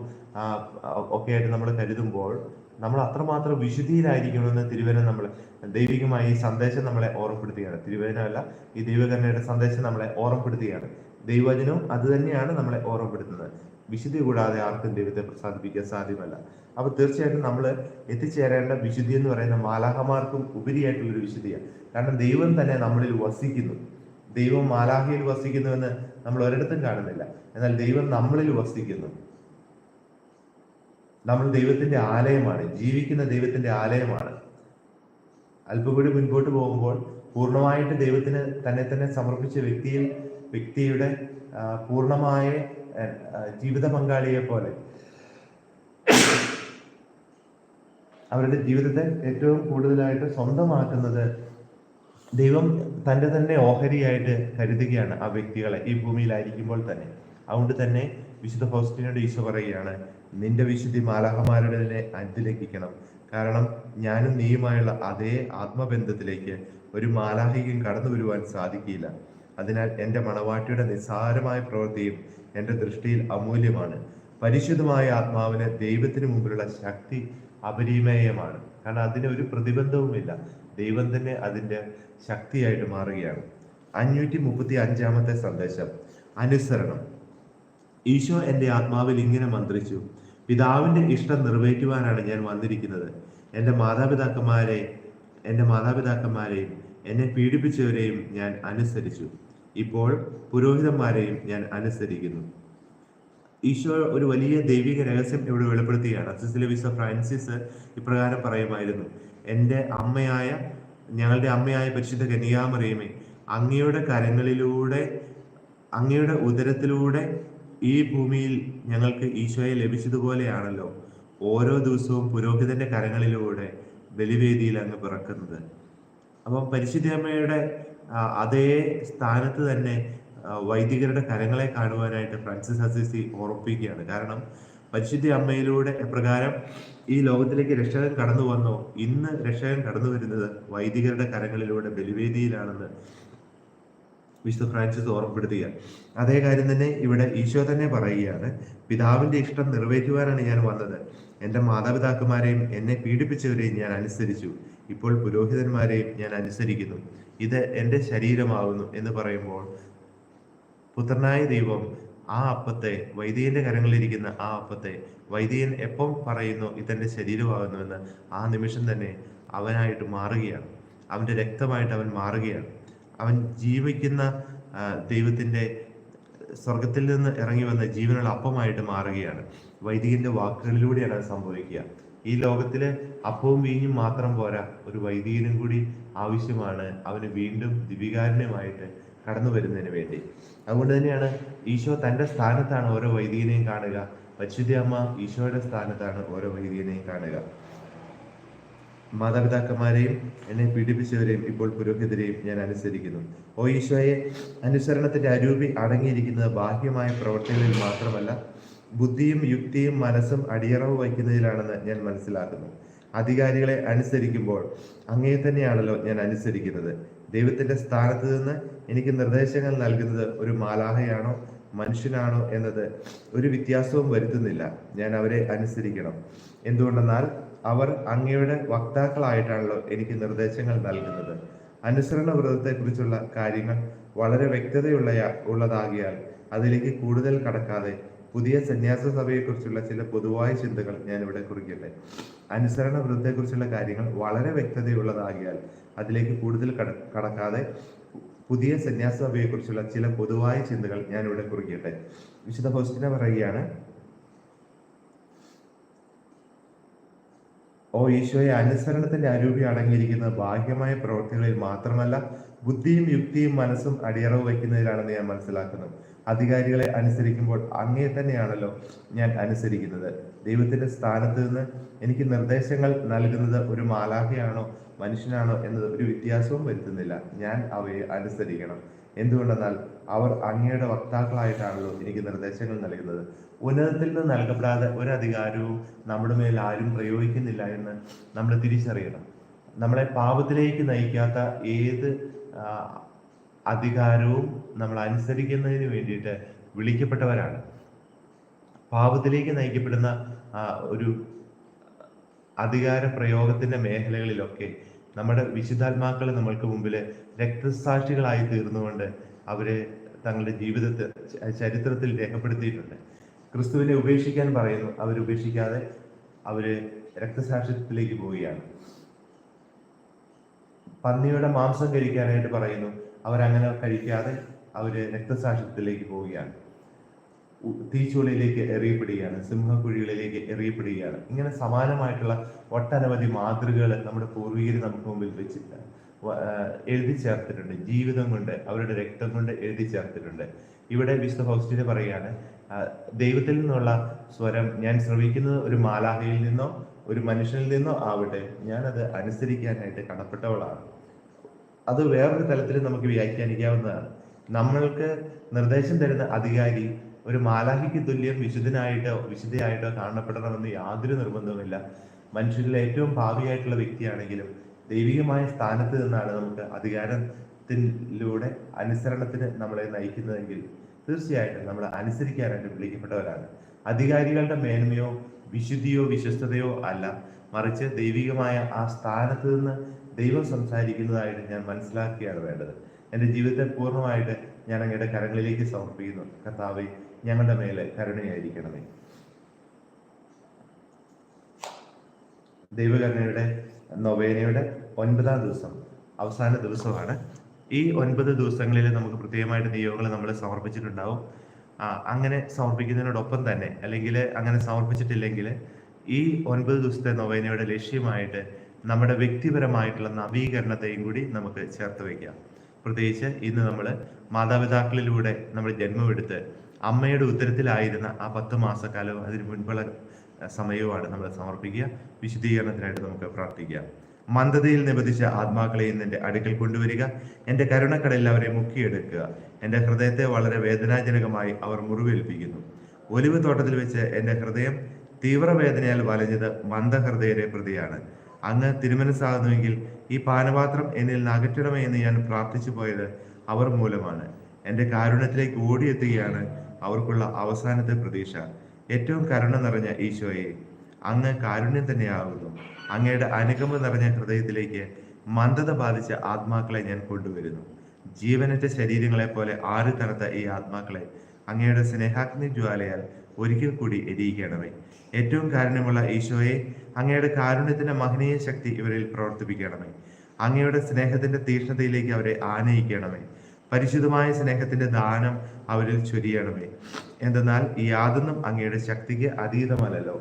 ഒക്കെ ആയിട്ട് നമ്മൾ കരുതുമ്പോൾ നമ്മൾ അത്രമാത്രം വിശുദ്ധിയിലായിരിക്കണമെന്ന് തിരുവചനം നമ്മൾ ദൈവികമായി ഈ സന്ദേശം നമ്മളെ ഓർമ്മപ്പെടുത്തുകയാണ്. അല്ല ഈ ദൈവകരണയുടെ സന്ദേശം നമ്മളെ ഓർമ്മപ്പെടുത്തുകയാണ്. ദൈവവചനവും അത് തന്നെയാണ് നമ്മളെ ഓർമ്മപ്പെടുത്തുന്നത്. വിശുദ്ധി കൂടാതെ ആർക്കും ദൈവത്തെ പ്രസാദിപ്പിക്കാൻ സാധ്യമല്ല. അപ്പൊ തീർച്ചയായിട്ടും നമ്മൾ എത്തിച്ചേരേണ്ട വിശുദ്ധി എന്ന് പറയുന്ന മാലാഹമാർക്കും ഉപരിയായിട്ടുള്ള ഒരു വിശുദ്ധിയാണ്. കാരണം ദൈവം തന്നെ നമ്മളിൽ വസിക്കുന്നു. ദൈവം മാലാഹയിൽ വസിക്കുന്നുവെന്ന് നമ്മൾ ഒരിടത്തും കാണുന്നില്ല. എന്നാൽ ദൈവം നമ്മളിൽ വസിക്കുന്നു. നമ്മൾ ദൈവത്തിന്റെ ആലയമാണ്. ജീവിക്കുന്ന ദൈവത്തിന്റെ ആലയമാണ്. അല്പം കൂടി മുൻപോട്ട് പോകുമ്പോൾ പൂർണമായിട്ട് ദൈവത്തിന് തന്നെ തന്നെ സമർപ്പിച്ച വ്യക്തിയിൽ വ്യക്തിയുടെ പൂർണമായ ജീവിത പങ്കാളിയെ പോലെ. അവരുടെ ജീവിതത്തെ ഏറ്റവും കൂടുതലായിട്ട് സ്വന്തമാക്കുന്നത് ദൈവം തന്റെ തന്നെ ഓഹരിയായിട്ട് കരുതുകയാണ് ആ വ്യക്തികളെ. ഈ ഭൂമിയിലായിരിക്കുമ്പോൾ തന്നെ. അതുകൊണ്ട് തന്നെ വിശുദ്ധ ഹോസ്റ്റിനോട് ഈശോ പറയുകയാണ് നിന്റെ വിശുദ്ധി മാലാഹമാരുടെ അതിലേക്കിക്കണം കാരണം ഞാനും നീയുമായുള്ള അതേ ആത്മബന്ധത്തിലേക്ക് ഒരു മാലാഹിക്കും കടന്നു വരുവാൻ സാധിക്കില്ല. അതിനാൽ എന്റെ മണവാട്ടിയുടെ നിസ്സാരമായ പ്രവൃത്തിയും എന്റെ ദൃഷ്ടിയിൽ അമൂല്യമാണ്. പരിശുദ്ധമായ ആത്മാവിന് ദൈവത്തിന് മുമ്പിലുള്ള ശക്തി അപരിമേയമാണ്. കാരണം അതിന് ഒരു പ്രതിബന്ധവുമില്ല. ദൈവം തന്നെ അതിന്റെ ശക്തിയായിട്ട് മാറുകയാണ്. അഞ്ഞൂറ്റി മുപ്പത്തി അഞ്ചാമത്തെ സന്ദേശം. അനുസരണം. ഈശോ എന്റെ ആത്മാവിൽ ഇങ്ങനെ മന്ത്രിച്ചു. പിതാവിന്റെ ഇഷ്ടം നിറവേറ്റുവാനാണ് ഞാൻ വന്നിരിക്കുന്നത്. എന്റെ മാതാപിതാക്കന്മാരെ എന്റെ മാതാപിതാക്കന്മാരെയും എന്നെ പീഡിപ്പിച്ചവരെയും ഞാൻ അനുസരിച്ചു. ഇപ്പോൾ പുരോഹിതന്മാരെയും ഞാൻ അനുസരിക്കുന്നു. ഈശോ ഒരു വലിയ ദൈവിക രഹസ്യം ഇവിടെ വെളിപ്പെടുത്തുകയാണ്. അസിസിലെ ഫ്രാൻസിസ് ഇപ്രകാരം പറയുമായിരുന്നു എന്റെ അമ്മയായ ഞങ്ങളുടെ അമ്മയായ പരിശുദ്ധ കന്യാമറിയമേ അങ്ങയുടെ കരങ്ങളിലൂടെ അങ്ങയുടെ ഉദരത്തിലൂടെ ഈ ഭൂമിയിൽ ഞങ്ങൾക്ക് ഈശോയെ ലഭിച്ചതുപോലെയാണല്ലോ ഓരോ ദിവസവും പുരോഹിതന്റെ കരങ്ങളിലൂടെ ബലിവേദിയിൽ അങ്ങ് പിറക്കുന്നത്. അപ്പം പരിശുദ്ധ അമ്മയുടെ അതേ സ്ഥാനത്ത് തന്നെ വൈദികരുടെ കരങ്ങളെ കാണുവാനായിട്ട് ഫ്രാൻസിസ് അസിസി ഓർപ്പിക്കുകയാണ് കാരണം പരിശുദ്ധ അമ്മയിലൂടെ എപ്രകാരം ഈ ലോകത്തിലേക്ക് രക്ഷകൻ കടന്നു വന്നോ ഇന്ന് രക്ഷകൻ കടന്നു വരുന്നത് വൈദികരുടെ കരങ്ങളിലൂടെ ബലിവേദിയിലാണെന്ന് വിശുദ്ധ ഫ്രാൻസിസ് ഓർമ്മപ്പെടുത്തുക. അതേ കാര്യം തന്നെ ഇവിടെ ഈശോ തന്നെ പറയുകയാണ് പിതാവിന്റെ ഇഷ്ടം നിറവേറ്റുവാനാണ് ഞാൻ വന്നത്. എന്റെ മാതാപിതാക്കന്മാരെയും എന്നെ പീഡിപ്പിച്ചവരെയും ഞാൻ അനുസരിച്ചു. ഇപ്പോൾ പുരോഹിതന്മാരെയും ഞാൻ അനുസരിക്കുന്നു. ഇത് എന്റെ ശരീരമാകുന്നു എന്ന് പറയുമ്പോൾ പുത്രനായ ദൈവം ആ അപ്പത്തെ വൈദികന്റെ കരങ്ങളിലിരിക്കുന്ന ആ അപ്പത്തെ വൈദികൻ എപ്പം പറയുന്നു ഇതെന്റെ ശരീരമാകുന്നുവെന്ന് ആ നിമിഷം തന്നെ അവനായിട്ട് മാറുകയാണ്. അവന്റെ രക്തമായിട്ട് അവൻ മാറുകയാണ്. അവൻ ജീവിക്കുന്ന ദൈവത്തിന്റെ സ്വർഗത്തിൽ നിന്ന് ഇറങ്ങി വന്ന ജീവനുള്ള അപ്പമായിട്ട് മാറുകയാണ്. വൈദികന്റെ വാക്കുകളിലൂടെയാണ് അത് സംഭവിക്കുക. ഈ ലോകത്തിലെ അപ്പവും വീഞ്ഞും മാത്രം പോരാ ഒരു വൈദികനും കൂടി ആവശ്യമാണ്. അവന് വീണ്ടും ദിവികാരനുമായിട്ട് കടന്നു വരുന്നതിന് വേണ്ടി. അതുകൊണ്ട് തന്നെയാണ് ഈശോ തന്റെ സ്ഥാനത്താണ് ഓരോ വൈദികനെയും കാണുക. അമ്മ ഈശോയുടെ സ്ഥാനത്താണ് ഓരോ വൈദികനെയും കാണുക. മാതാപിതാക്കന്മാരെയും എന്നെ പീഡിപ്പിച്ചവരെയും ഇപ്പോൾ പുരോഹിതരെയും ഞാൻ അനുസരിക്കുന്നു. ഓ ഈശോയെ അനുസരണത്തിന്റെ അരൂപി അടങ്ങിയിരിക്കുന്നത് ബാഹ്യമായ പ്രവർത്തികളിൽ മാത്രമല്ല ബുദ്ധിയും യുക്തിയും മനസ്സും അടിയറവ് വയ്ക്കുന്നതിലാണെന്ന് ഞാൻ മനസ്സിലാക്കുന്നു. അധികാരികളെ അനുസരിക്കുമ്പോൾ അങ്ങേ തന്നെയാണല്ലോ ഞാൻ അനുസരിക്കുന്നത്. ദൈവത്തിന്റെ സ്ഥാനത്ത് നിന്ന് എനിക്ക് നിർദ്ദേശങ്ങൾ നൽകുന്നത് ഒരു മാലാഹയാണോ മനുഷ്യനാണോ എന്നത് ഒരു വ്യത്യാസവും വരുത്തുന്നില്ല. ഞാൻ അവരെ അനുസരിക്കണം. എന്തുകൊണ്ടെന്നാൽ അവർ അങ്ങയുടെ വക്താക്കളായിട്ടാണല്ലോ എനിക്ക് നിർദ്ദേശങ്ങൾ നൽകുന്നത്. അനുസരണ വ്രതത്തെക്കുറിച്ചുള്ള കാര്യങ്ങൾ വളരെ വ്യക്തതയുള്ള ഉള്ളതാകിയാൽ അതിലേക്ക് കൂടുതൽ കടക്കാതെ പുതിയ സന്യാസ സഭയെക്കുറിച്ചുള്ള ചില പൊതുവായ ചിന്തകൾ ഞാൻ ഇവിടെ കുറിക്കട്ടെ. അനുസരണ വൃദ്ധയെക്കുറിച്ചുള്ള കാര്യങ്ങൾ വളരെ വ്യക്തതയുള്ളതാകിയാൽ അതിലേക്ക് കൂടുതൽ കടക്കാതെ പുതിയ സന്യാസ സഭയെക്കുറിച്ചുള്ള ചില പൊതുവായ ചിന്തകൾ ഞാൻ ഇവിടെ കുറിക്കട്ടെ. വിശുദ്ധ ഹോസ്റ്റിനെ പറയുകയാണ് ഓ ഈശോയെ അനുസരണത്തിന്റെ അരൂപി അടങ്ങിയിരിക്കുന്ന ബാഹ്യമായ പ്രവൃത്തികളിൽ മാത്രമല്ല ബുദ്ധിയും യുക്തിയും മനസ്സും അടിയറവ് വയ്ക്കുന്നതിലാണെന്ന് ഞാൻ മനസ്സിലാക്കുന്നു. അധികാരികളെ അനുസരിക്കുമ്പോൾ അങ്ങേ തന്നെയാണല്ലോ ഞാൻ അനുസരിക്കുന്നത്. ദൈവത്തിന്റെ സ്ഥാനത്ത് നിന്ന് എനിക്ക് നിർദ്ദേശങ്ങൾ നൽകുന്നത് ഒരു മാലാഖയാണോ മനുഷ്യനാണോ എന്നത് ഒരു വ്യത്യാസവും വരുത്തുന്നില്ല. ഞാൻ അവയെ അനുസരിക്കണം. എന്തുകൊണ്ടെന്നാൽ അവർ അങ്ങയുടെ വക്താക്കളായിട്ടാണല്ലോ എനിക്ക് നിർദ്ദേശങ്ങൾ നൽകുന്നത്. ഉന്നതത്തിൽ നിന്ന് നൽകപ്പെടാതെ ഒരു അധികാരവും നമ്മുടെ മേൽ ആരും പ്രയോഗിക്കുന്നില്ല എന്ന് നമ്മൾ തിരിച്ചറിയണം. നമ്മളെ പാപത്തിലേക്ക് നയിക്കാത്ത ഏത് അധികാരവും നമ്മൾ അനുസരിക്കുന്നതിന് വേണ്ടിയിട്ട് വിളിക്കപ്പെട്ടവരാണ്. പാപത്തിലേക്ക് നയിക്കപ്പെടുന്ന ഒരു അധികാര പ്രയോഗത്തിന്റെ മേഖലകളിലൊക്കെ നമ്മുടെ വിശുദ്ധാത്മാക്കൾ നമ്മൾക്ക് മുമ്പിൽ രക്തസാക്ഷികളായി തീർന്നുകൊണ്ട് അവരെ തങ്ങളുടെ ജീവിതത്തിൽ ചരിത്രത്തിൽ രേഖപ്പെടുത്തിയിട്ടുണ്ട്. ക്രിസ്തുവിനെ ഉപേക്ഷിക്കാൻ പറയുന്നു അവർ അവർ രക്തസാക്ഷിത്വത്തിലേക്ക് പോവുകയാണ്. പന്നിയുടെ മാംസം കഴിക്കാനായിട്ട് പറയുന്നു അവരങ്ങനെ കഴിക്കാതെ അവർ രക്തസാക്ഷിത്വത്തിലേക്ക് പോവുകയാണ്. തീച്ചുളിയിലേക്ക് എറിയപ്പെടുകയാണ് സിംഹക്കുഴികളിലേക്ക് എറിയപ്പെടുകയാണ്. ഇങ്ങനെ സമാനമായിട്ടുള്ള ഒട്ടനവധി മാതൃകകൾ നമ്മുടെ പൂർവികർ നമുക്ക് മുമ്പിൽ വെച്ചിട്ട് എഴുതി ചേർത്തിട്ടുണ്ട്. ജീവിതം കൊണ്ട് അവരുടെ രക്തം കൊണ്ട് എഴുതി ചേർത്തിട്ടുണ്ട്. ഇവിടെ വിശുദ്ധ ഹോസ്റ്റിന് പറയുകയാണ് ദൈവത്തിൽ നിന്നുള്ള സ്വരം ഞാൻ ശ്രവിക്കുന്നത് ഒരു മാലാഹയിൽ നിന്നോ ഒരു മനുഷ്യനിൽ നിന്നോ ആവട്ടെ. ഞാനത് അനുസരിക്കാനായിട്ട് കടപ്പെട്ടവളാണ്. അത് വേറൊരു തലത്തിൽ നമുക്ക് വ്യാഖ്യാനിക്കാവുന്നതാണ്. നമ്മൾക്ക് നിർദ്ദേശം തരുന്ന അധികാരി ഒരു മാലാഹിക്ക് തുല്യം വിശുദ്ധനായിട്ടോ വിശുദ്ധയായിട്ടോ കാണപ്പെടണമെന്ന് യാതൊരു നിർബന്ധവുമില്ല. മനുഷ്യരിൽ ഏറ്റവും ഭാവിയായിട്ടുള്ള വ്യക്തിയാണെങ്കിലും ദൈവികമായ സ്ഥാനത്ത് നിന്നാണ് നമുക്ക് അധികാരത്തിലൂടെ അനുസരണത്തിന് നമ്മളെ നയിക്കുന്നതെങ്കിൽ തീർച്ചയായിട്ടും നമ്മൾ അനുസരിക്കാനായിട്ട് വിളിക്കപ്പെട്ടവരാണ്. അധികാരികളുടെ മേന്മയോ വിശുദ്ധിയോ വിശ്വസ്തതയോ അല്ല. മറിച്ച് ദൈവികമായ ആ സ്ഥാനത്ത് നിന്ന് ദൈവം സംസാരിക്കുന്നതായിട്ട് ഞാൻ മനസ്സിലാക്കുകയാണ് വേണ്ടത്. എന്റെ ജീവിതത്തെ പൂർണമായിട്ട് ഞാൻ അങ്ങയുടെ കരങ്ങളിലേക്ക് സമർപ്പിക്കുന്നു. കർത്താവെ ഞങ്ങളുടെ മേലെ കരുണയായിരിക്കണമേ. ദൈവകരുണയുടെ നൊവേനയുടെ ഒൻപതാം ദിവസം അവസാന ദിവസമാണ്. ഈ ഒൻപത് ദിവസങ്ങളിൽ നമുക്ക് പ്രത്യേകമായിട്ട് നിയോഗങ്ങൾ നമ്മൾ സമർപ്പിച്ചിട്ടുണ്ടാവും. അങ്ങനെ സമർപ്പിക്കുന്നതിനോടൊപ്പം തന്നെ അല്ലെങ്കിൽ അങ്ങനെ സമർപ്പിച്ചിട്ടില്ലെങ്കിൽ ഈ ഒൻപത് ദിവസത്തെ നൊവേനയുടെ ലക്ഷ്യമായിട്ട് നമ്മുടെ വ്യക്തിപരമായിട്ടുള്ള നവീകരണത്തെയും കൂടി നമുക്ക് ചേർത്ത് വയ്ക്കാം. പ്രത്യേകിച്ച് ഇന്ന് നമ്മൾ മാതാപിതാക്കളിലൂടെ നമ്മൾ ജന്മമെടുത്ത് അമ്മയുടെ ഉത്തരത്തിലായിരുന്ന ആ പത്ത് മാസക്കാലവും അതിന് മുൻപുള്ള സമയവുമാണ് നമ്മൾ സമർപ്പിക്കുക. വിശുദ്ധീകരണത്തിനായിട്ട് നമുക്ക് പ്രാർത്ഥിക്കാം മന്ദതയിൽ നിബന്ധിച്ച ആത്മാക്കളെ ഇന്ന് എന്റെ അടുക്കൽ കൊണ്ടുവരിക. എന്റെ കരുണക്കടലിൽ അവരെ മുക്കിയെടുക്കുക. എന്റെ ഹൃദയത്തെ വളരെ വേദനാജനകമായി അവർ മുറിവേൽപ്പിക്കുന്നു. ഒലിവ് തോട്ടത്തിൽ വെച്ച് എന്റെ ഹൃദയം തീവ്രവേദനയാൽ വലഞ്ഞത് മന്ദഹൃദയരെ പ്രതിയാണ്. അങ്ങ് തിരുമനസ്സാകുന്നുവെങ്കിൽ ഈ പാനപാത്രം എന്നിൽ നകറ്റണമേ എന്ന് ഞാൻ പ്രാർത്ഥിച്ചു പോയത് അവർ മൂലമാണ്. എന്റെ കാരുണ്യത്തിലേക്ക് ഓടിയെത്തുകയാണ് അവർക്കുള്ള അവസാനത്തെ പ്രതീക്ഷ. ഏറ്റവും കരുണ നിറഞ്ഞ ഈശോയെ അങ്ങ് കാരുണ്യം തന്നെയാകുന്നു. അങ്ങയുടെ അനുകമ്പ നിറഞ്ഞ ഹൃദയത്തിലേക്ക് മന്ദത ബാധിച്ച ആത്മാക്കളെ ഞാൻ കൊണ്ടുവരുന്നു. ജീവനറ്റ ശരീരങ്ങളെ പോലെ ആറി തണുത്ത ഈ ആത്മാക്കളെ അങ്ങയുടെ സ്നേഹാഗ്നി ജ്വാലയാൽ ഒരിക്കൽ കൂടി എരിയിക്കണമേ ഏറ്റവും കാരുണ്യമുള്ള ഈശോയെ അങ്ങയുടെ കാരുണ്യത്തിന്റെ മഹനീയ ശക്തി ഇവരിൽ പ്രവർത്തിപ്പിക്കണമേ. അങ്ങയുടെ സ്നേഹത്തിന്റെ തീക്ഷ്ണതയിലേക്ക് അവരെ ആനയിക്കണമേ. പരിശുദ്ധമായ സ്നേഹത്തിന്റെ ദാനം അവരിൽ ചൊരിയണമേ. എന്തെന്നാൽ യാതൊന്നും അങ്ങയുടെ ശക്തിക്ക് അതീതമല്ലല്ലോ.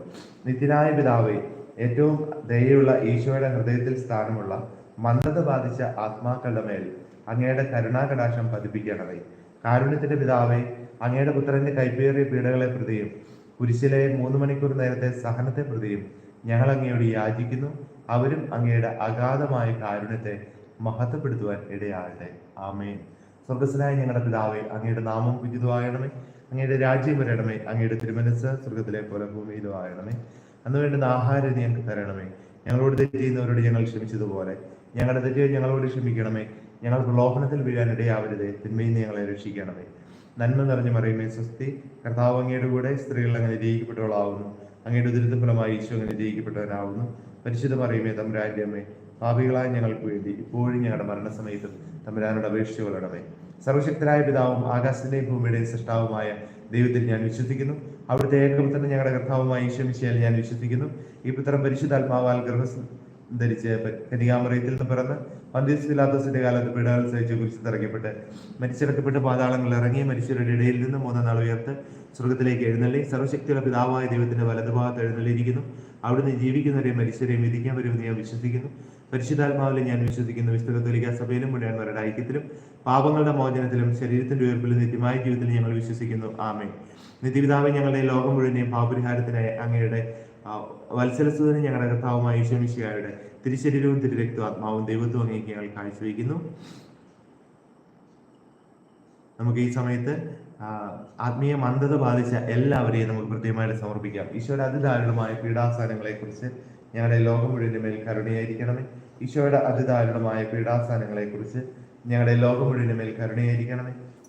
നിത്യനായ പിതാവേ ഏറ്റവും ദയുള്ള ഈശോയുടെ ഹൃദയത്തിൽ സ്ഥാനമുള്ള മന്ദത ബാധിച്ച ആത്മാക്കളുടെ മേൽ അങ്ങയുടെ കരുണാകടാശം പതിപ്പിക്കണമേ. കാരുണ്യത്തിന്റെ പിതാവേ അങ്ങയുടെ പുത്രന്റെ കൈപ്പേറിയ പീഡകളെ പ്രതിയും. കുരിശിലെ മൂന്ന് മണിക്കൂർ നേരത്തെ സഹനത്തെ പ്രതിയും. ഞങ്ങൾ അങ്ങയോട് യാചിക്കുന്നു. അവരും അങ്ങയുടെ അഗാധമായ കാരുണ്യത്തെ മഹത്വപ്പെടുത്തുവാൻ ഇടയാകട്ടെ. ആമേൻ. സ്വർഗസ്വനായ ഞങ്ങളുടെ പിതാവേ അങ്ങയുടെ നാമം ഉചിതമാകണമേ. അങ്ങയുടെ രാജ്യം വരണമേ. അങ്ങയുടെ തിരുമനസ് സ്വർഗത്തിലെ പോലെ ഭൂമിയിലും ആകണമേ അന്ന് വേണ്ടുന്ന ആഹാരം ഞങ്ങൾക്ക് തരണമേ. ഞങ്ങളോട് തെറ്റ് ചെയ്യുന്നവരോട് ഞങ്ങൾ ക്ഷമിച്ചതുപോലെ. ഞങ്ങളുടെ തെറ്റുകൾ ഞങ്ങളോട് ക്ഷമിക്കണമേ. ഞങ്ങൾ പ്രലോഭനത്തിൽ വീഴാൻ ഇടയാവരുതേ. തിന്മയിൽ ഞങ്ങളെ രക്ഷിക്കണമേ. നന്മ നിറഞ്ഞ മറിയമേ സ്വസ്തി. കർത്താവ് അങ്ങയുടെ കൂടെ സ്ത്രീകൾ അങ്ങനെ ജയിക്കപ്പെട്ടവളാവുന്നു. അങ്ങയുടെ ദുരിത ഫലമായി ഈശോ അങ്ങനെ ജയിക്കപ്പെട്ടവനാവുന്നു. പരിശുദ്ധ മറിയമേ തമ്പുരാന്റെ പാപികളായ ഞങ്ങൾക്ക് വേണ്ടി ഇപ്പോഴും ഞങ്ങളുടെ മരണസമയത്തും തമ്പുരാനോട് അപേക്ഷിച്ചു കൊള്ളണമേ. സർവശക്തരായ പിതാവും ആകാശത്തിന്റെയും ഭൂമിയുടെയും സൃഷ്ടാവുമായ ദൈവത്തിൽ ഞാൻ വിശ്വസിക്കുന്നു. അവിടുത്തെ ഏകപുത്രൻ ഞങ്ങളുടെ കർത്താവുമായി ഈശ്വമിശയാൽ ഞാൻ വിശ്വസിക്കുന്നു. ഈ പുത്രം പരിശുദ്ധാത്മാവാൽ ഗർഭം ധരിച്ച് കനികാമറയത്തിൽ നിന്ന് പിറന്ന് പന്തിയസ് പിലാത്തോസിന്റെ കാലത്ത് പീഡകൾ സഹിച്ച് കുരിശ് ഇറങ്ങിപ്പെട്ട് മരിച്ചിറക്കപ്പെട്ട് പാതാളങ്ങളിൽ ഇറങ്ങി മരിച്ചവരുടെ ഇടയിൽ നിന്ന് മൂന്നാം നാൾ ഉയർത്ത് സ്വർഗത്തിലേക്ക് എഴുന്നള്ളി. സർവശക്തിയുള്ള പിതാവായ ദൈവത്തിന്റെ വലതുഭാഗത്ത് എഴുന്നള്ളിയിരിക്കുന്നു. അവിടുന്ന് ജീവിക്കുന്നവരെയും മരിച്ചവരെയും വിധിക്കാൻ ഞാൻ വിശ്വസിക്കുന്നു. പരിശുദ്ധാത്മാവിലും ഞാൻ വിശ്വസിക്കുന്നു. വിശുദ്ധ കത്തോലിക്ക സഭയിലും മുഴുവന്മാരുടെ ഐക്യത്തിലും പാപങ്ങളുടെ മോചനത്തിലും ശരീരത്തിന്റെ ഉയർപ്പിലും നിത്യമായ ജീവിതത്തിൽ ഞങ്ങൾ വിശ്വസിക്കുന്നു. ആമേ നിത്യപിതാവെ ഞങ്ങളുടെ ലോകം മുഴുവനെയും പാപരിഹാരത്തിനായി അങ്ങയുടെ ആ, വത്സലസുതനും ഞങ്ങളുടെ കർത്താവുമായ ഈശ്വമിശിയായുടെ തിരുശരീരവും തിരുരക്തവും ആത്മാവും ദൈവത്വം അങ്ങേക്ക് ഞങ്ങൾ കാഴ്ചവെക്കുന്നു നമുക്ക് ഈ സമയത്ത് ആത്മീയ മന്ദത ബാധിച്ച എല്ലാവരെയും നമുക്ക് പ്രത്യേകമായിട്ട് സമർപ്പിക്കാം. ഈശോയുടെ അതിദാരുണമായ പീഡാസനങ്ങളെ കുറിച്ച് ഞങ്ങളുടെ ലോകം മുഴുവന്റെ മേൽ കരുണയായിരിക്കണമേ. ഈശോയുടെ അതിദാരുണമായ പീഡാസനങ്ങളെ കുറിച്ച് ഞങ്ങളുടെ ലോകം മുഴുവന്റെ മേൽ കരുണയായിരിക്കണമേ.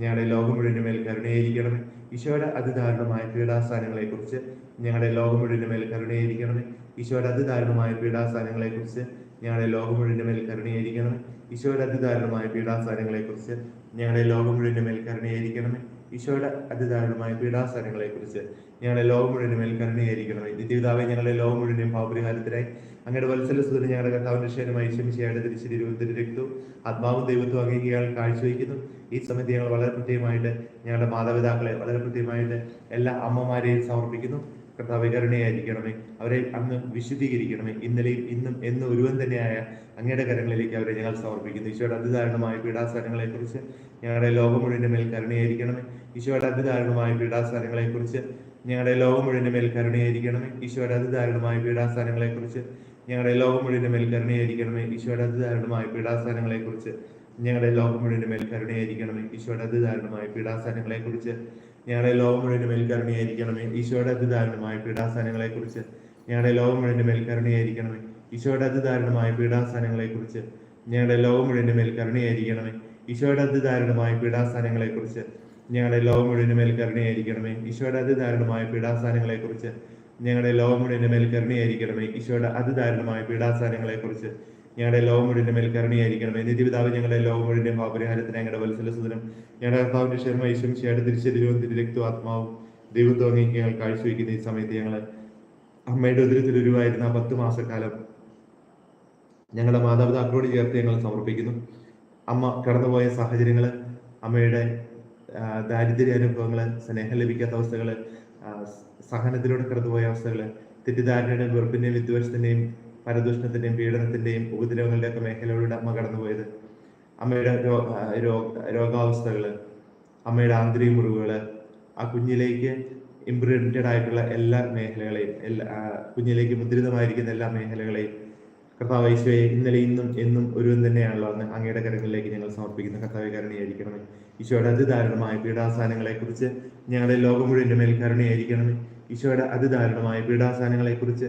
ഞങ്ങളുടെ ലോകം മുഴുവൻ മേൽ കരുണയായിരിക്കണമേ. ഈശോയുടെ അതിദാരുണമായ പീഡാസ്ഥാനങ്ങളെക്കുറിച്ച് കുറിച്ച് ഞങ്ങളുടെ ലോകം മുഴുവൻ മേൽ കരുണയായിരിക്കണമേ. ഈശോയുടെ അതിദാരുണമായ പീഡാസ്ഥാനങ്ങളെക്കുറിച്ച് കുറിച്ച് ഞങ്ങളുടെ ലോകം മുഴുവൻ മേൽ കരുണയായിരിക്കണമേ. ഈശോയുടെ അതിദാരുണമായ പീഡാസ്ഥാനങ്ങളെക്കുറിച്ച് കുറിച്ച് ഞങ്ങളുടെ ലോകം മുഴുവൻ മേൽ കരുണയായിരിക്കണമേ. ഈശോയുടെ അതിദാരുണമായ പീഡാസനങ്ങളെ കുറിച്ച് ഞങ്ങളുടെ ലോകം മുഴുവനും മേൽ കരുണയായിരിക്കണമേ. ജീവിതാവെ ഞങ്ങളുടെ ലോകം മുഴുവനും പാപരിഹാരത്തിനായി അങ്ങയുടെ വത്സല സുതന് ഞങ്ങളുടെ കർത്താവിന്റെ ശരീരമായി ശമിശയുടെ തിരിശ്ശേരി രൂപത്തിൽ രക്തവും ആത്മാവും ദൈവത്വം അംഗീകാരം കാഴ്ചവെക്കുന്നു ഈ സമയത്ത് ഞങ്ങൾ വളരെ കൃത്യമായിട്ട് ഞങ്ങളുടെ മാതാപിതാക്കളെ വളരെ കൃത്യമായിട്ട് എല്ലാ അമ്മമാരെയും സമർപ്പിക്കുന്നു. കർത്താവ് കരുണയായിരിക്കണമേ. അവരെ അങ്ങ് വിശുദ്ധീകരിക്കണമേ. ഇന്നലെയും ഇന്നും എന്നും ഒരുവൻ തന്നെയായ അങ്ങയുടെ കരങ്ങളിലേക്ക് അവരെ ഞങ്ങൾ സമർപ്പിക്കുന്നു. ഈശോയുടെ അതിദാരുണമായ പീഡാസനങ്ങളെ കുറിച്ച് ഞങ്ങളുടെ ലോകം മുഴുവന്റെ മേൽ കരുണയായിരിക്കണമേ. ഈശോയുടെ അതിദാരുണമായ പീഡാസനങ്ങളെ കുറിച്ച് ഞങ്ങളുടെ ലോകം മുഴുവന്റെ മേൽ കരുണയായിരിക്കണമേ. ഈശോയുടെ അതിദാരുണമായ പീഡാസനങ്ങളെ കുറിച്ച് ഞങ്ങളുടെ ലോകം മുഴുവന്റെ മേൽ കരുണയായിരിക്കണമേ. ഈശോയുടെ അതിദാരുണമായ പീഡാസനങ്ങളെ കുറിച്ച് ഞങ്ങളുടെ ലോകം മുഴുവന്റെ മേൽ കരുണയായിരിക്കണമേ. ഈശോയുടെ അതിദാരുണമായ പീഡാസനങ്ങളെ കുറിച്ച് ഞങ്ങളുടെ ലോകം മുഴുവന്റെ മേൽക്കരണിയായിരിക്കണമേ കരുണയായിരിക്കണമേ. ഈശോയുടെ അതിദാരുണമായ കുറിച്ച് ഞങ്ങളുടെ ലോകം മുഴുവന്റെ മേൽക്കരണിയായിരിക്കണമേ കരുണയായിരിക്കണമേ. ഈശോയുടെ അതിദാരുണമായ കുറിച്ച് ഞങ്ങളുടെ ലോകം മുഴുവന്റെ മേൽക്കരണിയായിരിക്കണമേ കരുണയായിരിക്കണമേ. ഈശോയുടെ അതിദാരുണമായ കുറിച്ച് ഞങ്ങളുടെ ലോകം മുഴുവന്റെ മേൽക്കരണിയായിരിക്കണമേ കരുണയായിരിക്കണമേ. ഈശോയുടെ അതിദാരുണമായ കുറിച്ച് ഞങ്ങളുടെ ലോകം മുഴുവന്റെ മേൽക്കരണിയായിരിക്കണമേ കരുണയായിരിക്കണമേ. ഈശോയുടെ അതിദാരുണമായ കുറിച്ച് ഞങ്ങളുടെ ലോകം മുഴുവന്റെ മേൽ കരുണയായിരിക്കണമേ നിത്യപിതാവ് ഞങ്ങളുടെ ലോകം മുഴുവന്റെ പാപരിഹാരത്തിന് ഞങ്ങളുടെ വത്സലസുതനം ഞങ്ങളുടെ കർത്താവിന്റെ ശർമ്മ ചെയ്യാതെ തിരിശരീരവും തിരുരക്തവും ആത്മാവും ദൈവത്വം അങ്ങേക്ക് ഞങ്ങൾ കാഴ്ചവെക്കുന്ന ഈ സമയത്ത് ഞങ്ങൾ അമ്മയുടെ ഉദരത്തിൽ ആ പത്ത് മാസക്കാലം ഞങ്ങളുടെ മാതാപിതാക്കളോട് ചേർത്ത് ഞങ്ങൾ സമർപ്പിക്കുന്നു. അമ്മ കടന്നുപോയ സാഹചര്യങ്ങൾ അമ്മയുടെ ദാരിദ്ര്യ അനുഭവങ്ങൾ സ്നേഹം ലഭിക്കാത്ത അവസ്ഥകൾ സഹനത്തിലൂടെ കടന്നുപോയ അവസ്ഥകൾ തെറ്റിദ്ധാരണയുടെയും വെറുപ്പിന്റെയും വിദ്വേഷത്തിന്റെയും പരദൂഷണത്തിന്റെയും പീഡനത്തിന്റെയും ഉപദ്രവങ്ങളുടെ ഒക്കെ മേഖലകളിലൂടെ അമ്മ കടന്നുപോയത്. അമ്മയുടെ രോഗാവസ്ഥകൾ അമ്മയുടെ ആന്തരിക മുറിവുകൾ ആ കുഞ്ഞിലേക്ക് ഇംപ്രിന്റഡ് ആയിട്ടുള്ള എല്ലാ മേഖലകളെയും എല്ലാ കുഞ്ഞിലേക്ക് മുദ്രിതമായിരിക്കുന്ന എല്ലാ മേഖലകളെയും കർത്താവ് ഈശോയെ ഇന്നലെ ഇന്നും എന്നും ഒരുവൻ തന്നെയാണല്ലോ അന്ന് അങ്ങയുടെ കരങ്ങളിലേക്ക് ഞങ്ങൾ സമർപ്പിക്കുന്ന കർത്താവ് കരുണയായിരിക്കണമേ. ഈശോയുടെ അതിദാരുണമായ പീഡാസാനങ്ങളെ കുറിച്ച് ഞങ്ങളുടെ ലോകം മുഴുവന്റെ മേൽ കരുണയായിരിക്കണമേ. ഈശോയുടെ അതിദാരുണമായ പീഡാസാനങ്ങളെ കുറിച്ച്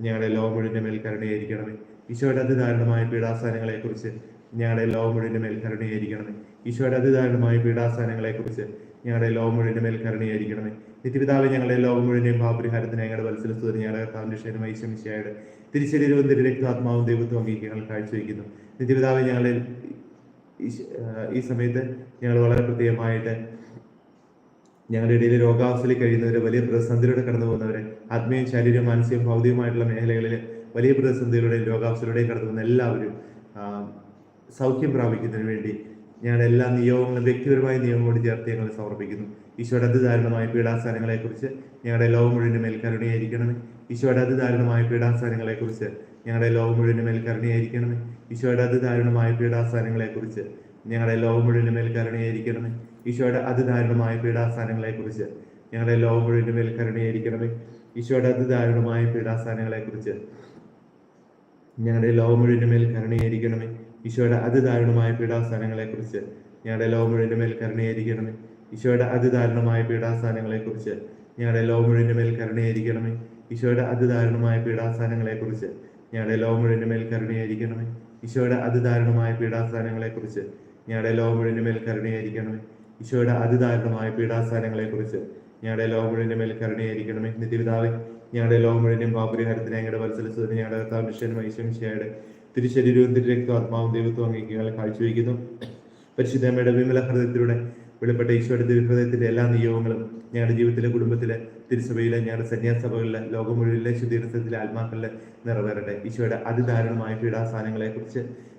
ഞങ്ങളുടെ ലോകം മുഴുവന്റെ മേൽ കരുണയായിരിക്കണമേ. ഈശോയുടെ അതിദാരുണമായ പീഡാസാനങ്ങളെ കുറിച്ച് ഞങ്ങളുടെ ലോകം മുഴുവന്റെ മേൽ കരുണയായിരിക്കണമേ. ഈശോയുടെ അതിദാരുണമായ പീഡാസാനങ്ങളെ കുറിച്ച് ഞങ്ങളുടെ ലോകം മുഴുവന്റെ മേൽ കരുണയായിരിക്കണമേ. നിത്യപിതാവ് ഞങ്ങളുടെ ലോകം മുഴുവന്റെയും പാപരിഹാരത്തിന് ഞങ്ങളുടെ വത്സരസ്തുതി ഞങ്ങളുടെ കർത്താവിന്റെ ക്ഷേമമായി ശമിശയുടെ തിരിച്ചരീരവും തിരുരക്താത്മാവും ദൈവത്വം അംഗീകാരങ്ങൾ കാഴ്ചവെക്കുന്നു. നിത്യപിതാവ് ഞങ്ങളുടെ ഈ സമയത്ത് ഞങ്ങൾ വളരെ പ്രത്യേകമായിട്ട് ഞങ്ങളുടെ ഇടയിൽ രോഗാവസ്ഥയിൽ കഴിയുന്നവരെ വലിയ പ്രതിസന്ധിയിലൂടെ കടന്നു പോകുന്നവരെ ആത്മീയം ശാരീരിക മാനസികവും ഭൗതികമായിട്ടുള്ള മേഖലകളിൽ വലിയ പ്രതിസന്ധികളുടെയും രോഗാവസ്ഥയിലൂടെയും കടന്നു പോകുന്ന എല്ലാവരും സൗഖ്യം പ്രാപിക്കുന്നതിന് വേണ്ടി ഞങ്ങളുടെ എല്ലാ നിയോഗങ്ങളും വ്യക്തിപരമായ നിയമങ്ങളോട് ചേർത്ത് ഞങ്ങൾ സമർപ്പിക്കുന്നു. ഈശോയുടെ അതിദാരുണമായ പീഡാസ്ഥാനങ്ങളെക്കുറിച്ച് ഞങ്ങളുടെ ലോകം മുഴുവൻ മേൽ കരുണയായിരിക്കണമേ ഈശോയുടെ അതിദാരുണമായ പീഡാസ്ഥാനങ്ങളെക്കുറിച്ച് ഞങ്ങളുടെ ലോകം മുഴുവൻ മേൽ കരുണയായിരിക്കണമേ ഈശോയുടെ അതിദാരുണമായ പീഡാസ്ഥാനങ്ങളെക്കുറിച്ച് ഞങ്ങളുടെ ലോകം മുഴുവൻ മേൽ കരുണയായിരിക്കണമേ ഈശോയുടെ അതിദാരുണമായ പീഡാസ്ഥാനങ്ങളെ കുറിച്ച് ഞങ്ങളുടെ ലോകം മുഴുവന്റെ മേൽ ഈശോയുടെ അതിദാരുണമായ പീഡാസ്ഥാനങ്ങളെ കുറിച്ച് ഞങ്ങളുടെ ലോകം മുഴുവന്റെ മേൽ ഈശോയുടെ അതിദാരുണമായ പീഡാസ്ഥാനങ്ങളെ കുറിച്ച് ഞങ്ങളുടെ ലോകം മുഴുവന്റെ മേൽ ഈശോയുടെ അതിദാരുണമായ പീഡാസ്ഥാനങ്ങളെ കുറിച്ച് ഞങ്ങളുടെ ലോകം മുഴുവന്റെ മേൽ ഈശോയുടെ അതിദാരുണമായ പീഡാസ്ഥാനങ്ങളെ കുറിച്ച് ഞങ്ങളുടെ ലോകം മുഴുവന്റെ മേൽ ഈശോയുടെ അതിദാരുണമായ പീഡാസ്ഥാനങ്ങളെ കുറിച്ച് ഞങ്ങളുടെ ലോകം മുഴുവന്റെ മേൽ ഈശോയുടെ അതിദാരുണമായ പീഡാസ്ഥാനങ്ങളെ കുറിച്ച് ഞങ്ങളുടെ ലോകം മുഴുവന്റെ മേൽ കരുണയായിരിക്കണമേ. നിത്യപിതാവേ ഞങ്ങളുടെ ലോകം മുഴുവനും പാപരിഹാരത്തിന് ഞങ്ങളുടെ വത്സലസ്വരം ഞങ്ങളുടെ കർത്താവിന്റെ ക്ഷേമം ഈശ്വമിശയുടെ തിരുശരീരവും തിരുരക്തവും ആത്മാവും ദൈവത്വം അംഗീകാരം കാഴ്ചവെക്കുന്നു പരിശുദ്ധമ്മയുടെ വിമല ഹൃദയത്തിലൂടെ വെളിപ്പെട്ട ഈശോയുടെ തിരുഹൃദയത്തിന്റെ എല്ലാ നിയോഗങ്ങളും ഞങ്ങളുടെ ജീവിതത്തിലെ കുടുംബത്തിലെ തിരുസഭയിലെ ഞങ്ങളുടെ സന്യാസഭകളിലെ ലോകം മുഴുവനിലെ ശുദ്ധീരസത്തിലെ ആത്മാക്കളിലെ നിറവേറട്ടെ. ഈശോയുടെ അതിദാരുണമായ പീഡാസ്ഥാനങ്ങളെ കുറിച്ച്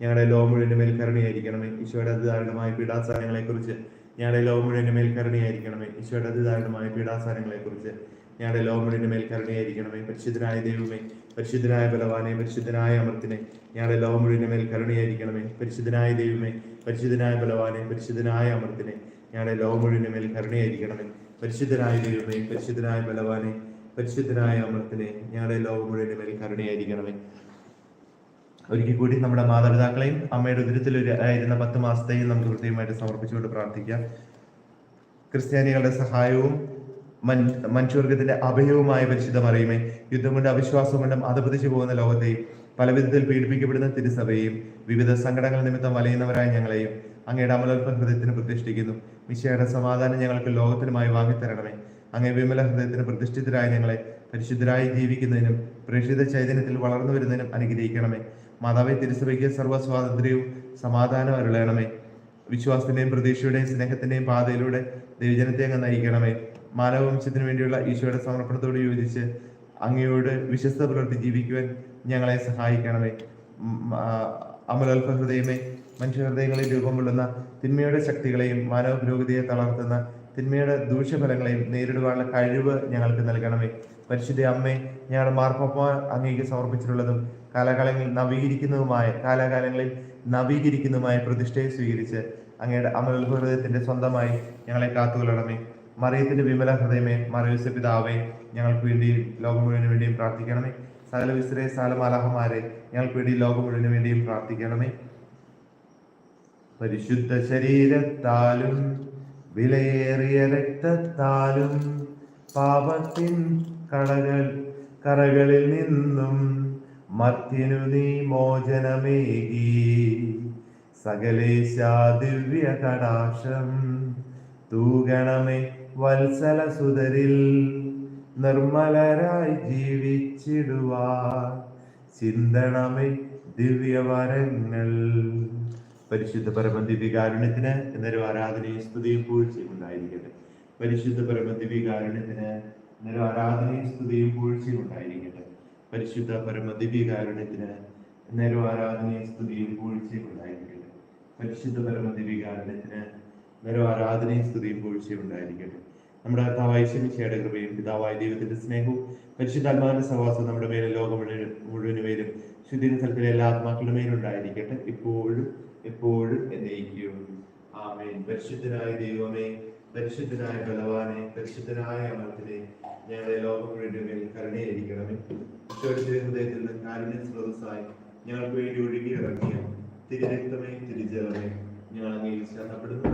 ഞങ്ങളുടെ ലോകം മുഴുവന്റെ മേൽ കരുണയായിരിക്കണമേ. ഈശോയുടെ അതിദാരുണമായ പീഡാസാരങ്ങളെക്കുറിച്ച് കുറിച്ച് ഞങ്ങളുടെ ലോകം മുഴുവന്റെ മേൽ കരുണയായിരിക്കണമേ. ഈശോയുടെ അതിദാരുണമായ പീഡാസാരങ്ങളെക്കുറിച്ച് കുറിച്ച് ഞങ്ങളുടെ ലോകം മുഴുവന്റെ മേൽ കരുണയായിരിക്കണമേ. പരിശുദ്ധനായ ദൈവമേ പരിശുദ്ധനായ ബലവാനെ പരിശുദ്ധനായ അമർത്തിനെ ഞങ്ങളുടെ ലോകം മുഴുവന്റെ മേൽ കരുണയായിരിക്കണമേ. പരിശുദ്ധനായ ദൈവമേ പരിശുദ്ധനായ ബലവാനെ പരിശുദ്ധനായ അമർത്തിനെ ഞങ്ങളുടെ ലോകം മുഴുവന്റെ മേൽ കരുണയായിരിക്കണമേ. പരിശുദ്ധനായ ദൈവമേ പരിശുദ്ധനായ ബലവാനെ പരിശുദ്ധനായ അമൃത്തിനെ ഞങ്ങളുടെ ലോകം മുഴുവന്റെ മേൽ കരുണയായിരിക്കണമേ. ഒരിക്കൽ കൂടി നമ്മുടെ മാതാപിതാക്കളെയും അമ്മയുടെ ഉദരത്തിൽ ആയിരുന്ന പത്ത് മാസത്തെയും നമുക്ക് ഹൃദയമായിട്ട് സമർപ്പിച്ചുകൊണ്ട് പ്രാർത്ഥിക്കാം. ക്രിസ്ത്യാനികളുടെ സഹായവും മനുഷ്യവർഗത്തിന്റെ അഭയവുമായ പരിശുദ്ധ മറിയുമേ യുദ്ധം കൊണ്ട് അവിശ്വാസം കൊണ്ടും അധപതിച്ചു പോകുന്ന ലോകത്തെയും പലവിധത്തിൽ പീഡിപ്പിക്കപ്പെടുന്ന തിരുസഭയെയും വിവിധ സങ്കടങ്ങൾ നിമിത്തം വലയുന്നവരായ ഞങ്ങളെയും അങ്ങയുടെ അമലോൽപ്പ ഹൃദയത്തിന് പ്രതിഷ്ഠിക്കുന്നു. മിശയുടെ സമാധാനം ഞങ്ങൾക്ക് ലോകത്തിനുമായി വാങ്ങിത്തരണമേ. അങ്ങേ വിമല ഹൃദയത്തിന് പ്രതിഷ്ഠിതരായ ഞങ്ങളെ പരിശുദ്ധരായി ജീവിക്കുന്നതിനും പ്രേക്ഷിത ചൈതന്യത്തിൽ വളർന്നു വരുന്നതിനും അനുഗ്രഹിക്കണമേ. മാതാവെ തിരുസഭയ്ക്ക് സർവസ്വാതന്ത്ര്യവും സമാധാനം അരുളയണമേ വിശ്വാസത്തിന്റെയും പ്രതീക്ഷയുടെയും സ്നേഹത്തിന്റെയും പാതയിലൂടെ ദൈവജനത്തെ അങ്ങ് നയിക്കണമേ. മാനവവംശത്തിന് വേണ്ടിയുള്ള ഈശോയുടെ സമർപ്പണത്തോട് യോജിച്ച് അങ്ങയോട് വിശ്വസ്ത പുലർത്തി ജീവിക്കുവാൻ ഞങ്ങളെ സഹായിക്കണമേ. അമലോൽപ ഹൃദയമേ മനുഷ്യഹൃദയങ്ങളിൽ രൂപം കൊള്ളുന്ന തിന്മയുടെ ശക്തികളെയും മാനവ പുരോഗതിയെ തളർത്തുന്ന തിന്മയുടെ ദൂഷ്യഫലങ്ങളെയും നേരിടുവാനുള്ള കഴിവ് ഞങ്ങൾക്ക് നൽകണമേ. പരിശുദ്ധ അമ്മേ ഞങ്ങളുടെ മാർപ്പാപ്പ അങ്ങേക്ക് സമർപ്പിച്ചിട്ടുള്ളതും കാലാകാലങ്ങളിൽ നവീകരിക്കുന്നതുമായ കാലാകാലങ്ങളിൽ നവീകരിക്കുന്നതുമായ പ്രതിഷ്ഠയെ സ്വീകരിച്ച് അങ്ങയുടെ അമൽ ഹൃദയത്തിന്റെ സ്വന്തമായി ഞങ്ങളെ കാത്തുകൊള്ളണമേ. മറിയത്തിന്റെ വിമല ഹൃദയമേ മറിയൂസ പിതാവേ ഞങ്ങൾക്ക് വേണ്ടിയും ലോകം മുഴുവൻ വേണ്ടിയും പ്രാർത്ഥിക്കണമേ. സകല വിസ്രേ സാലമാലാഹമാരെ ഞങ്ങൾക്ക് വേണ്ടി ലോകം മുഴുവൻ വേണ്ടിയും പ്രാർത്ഥിക്കണമേ. പരിശുദ്ധ ശരീരത്താലും വിലയേറിയ രക്തത്താലും പാപത്തിൻ കടകൾ കറകളിൽ നിന്നും മർത്യനു നീ മോചനമേകി സകലേശ ദിവ്യ കടാക്ഷം തൂകണമേ വത്സല സുതരിൽ നിർമ്മലരായി ജീവിച്ചിടുവാ ചിന്തണമേ ദിവ്യവരങ്ങൾ. പരിശുദ്ധ പരമദിവികാരുണ്യത്തിന് എന്നൊരു ആരാധനയും സ്തുതിയും പൂഴ്ചയും ഉണ്ടായിരിക്കട്ടെ പരിശുദ്ധ പരമദിവികാരുണ്യത്തിന് എന്നൊരു ആരാധനയും സ്തുതിയും പൂഴ്ചയും ഉണ്ടായിരിക്കട്ടെ പരിശുദ്ധ പരമദിവികാരുണ്യത്തിന് എന്നൊരു ആരാധനയും സ്തുതിയും പൂഴ്ചയും ഉണ്ടായിരിക്കട്ടെ പരിശുദ്ധ പരമദിവികാരുണ്യത്തിന് എന്നൊരു ആരാധനയും സ്തുതിയും പൂഴ്ചയും ഉണ്ടായിരിക്കട്ടെ നമ്മുടെ കർത്താവായ ശമിശയുടെ കൃപയും പിതാവായ ദൈവത്തിന്റെ സ്നേഹവും പരിശുദ്ധാത്മാവിന്റെ സഹവാസം നമ്മുടെ മേലെ ലോകം മുഴുവൻ മുഴുവൻ മേലും ശുദ്ധിന സ്ഥലത്തിലെ എല്ലാ ആത്മാക്കളുടെ മേലും ഉണ്ടായിരിക്കട്ടെ. ഇപ്പോഴും എപ്പോഴും എന്നേക്കും. ആമേൻ. പരിശുദ്ധനായ ദൈവമേ പരിശുദ്ധനായ ബലവാനെ പരിശുദ്ധനായ അമർത്തിനെ ഞങ്ങളെ ലോകം വേണ്ടി മേൽ കരുണയായിരിക്കണമേ ഈശോയുടെ ഹൃദയത്തിൽ നിന്ന് കാരുണ്യ സ്രോതസ്സായി ഞങ്ങൾക്ക് വേണ്ടി ഒഴുകി ഇറങ്ങിയ തിരുരക്തമേ തിരുജലമേ ഞങ്ങൾ അങ്ങയിൽ ശരണപ്പെടുന്നു.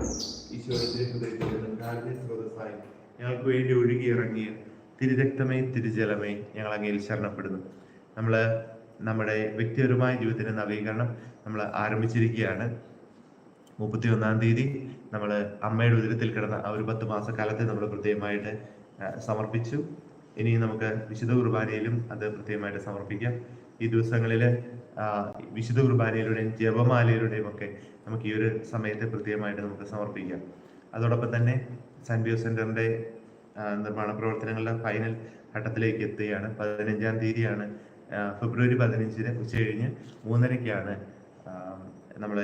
ഈശോയുടെ ഹൃദയത്തിൽ നിന്ന് കാരുണ്യ സ്രോതസ്സായി ഞങ്ങൾക്ക് വേണ്ടി ഒഴുകി ഇറങ്ങിയ തിരുരക്തമേ തിരുജലമേ ഞങ്ങൾ അങ്ങയിൽ ശരണപ്പെടുന്നു. നമ്മൾ നമ്മുടെ വ്യക്തിപരമായ ജീവിതത്തിന്റെ നവീകരണം നമ്മൾ ആരംഭിച്ചിരിക്കുകയാണ്. മുപ്പത്തി ഒന്നാം തീയതി നമ്മൾ അമ്മയുടെ ഉദരത്തിൽ കിടന്ന ആ ഒരു പത്ത് മാസക്കാലത്തെ നമ്മൾ പ്രത്യേകമായിട്ട് സമർപ്പിച്ചു. ഇനി നമുക്ക് വിശുദ്ധ കുർബാനയിലും അത് പ്രത്യേകമായിട്ട് സമർപ്പിക്കാം. ഈ ദിവസങ്ങളിൽ വിശുദ്ധ കുർബാനയിലൂടെയും ജപമാലയിലൂടെയും ഒക്കെ നമുക്ക് ഈ ഒരു സമയത്തെ പ്രത്യേകമായിട്ട് നമുക്ക് സമർപ്പിക്കാം. അതോടൊപ്പം തന്നെ സാൻ ബിയോ സെന്ററിന്റെ നിർമ്മാണ പ്രവർത്തനങ്ങളുടെ ഫൈനൽ ഘട്ടത്തിലേക്ക് എത്തുകയാണ്. പതിനഞ്ചാം തീയതിയാണ് ഫെബ്രുവരി പതിനഞ്ചിന് ഉച്ച കഴിഞ്ഞ് മൂന്നരയ്ക്കാണ് നമ്മൾ